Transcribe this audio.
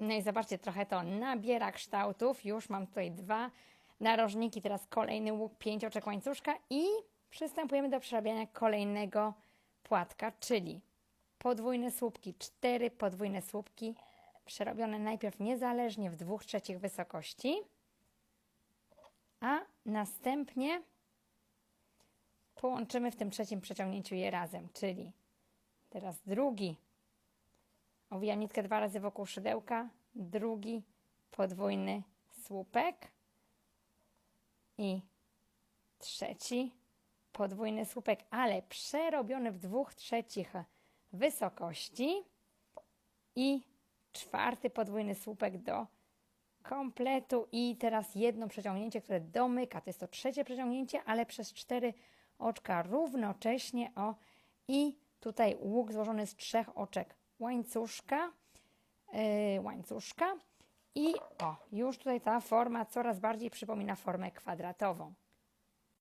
No i zobaczcie, trochę to nabiera kształtów. Już mam tutaj dwa narożniki, teraz kolejny łuk, pięć oczek łańcuszka i przystępujemy do przerabiania kolejnego płatka, czyli podwójne słupki, cztery podwójne słupki, przerobione najpierw niezależnie w dwóch trzecich wysokości, a następnie połączymy w tym trzecim przeciągnięciu je razem, czyli teraz drugi Owijam nitkę dwa razy wokół szydełka, drugi podwójny słupek i trzeci podwójny słupek, ale przerobiony w dwóch trzecich wysokości i czwarty podwójny słupek do kompletu. I teraz jedno przeciągnięcie, które domyka, to jest to trzecie przeciągnięcie, ale przez cztery oczka równocześnie, o i tutaj łuk złożony z trzech oczek łańcuszka, yy, łańcuszka i o, już tutaj ta forma coraz bardziej przypomina formę kwadratową.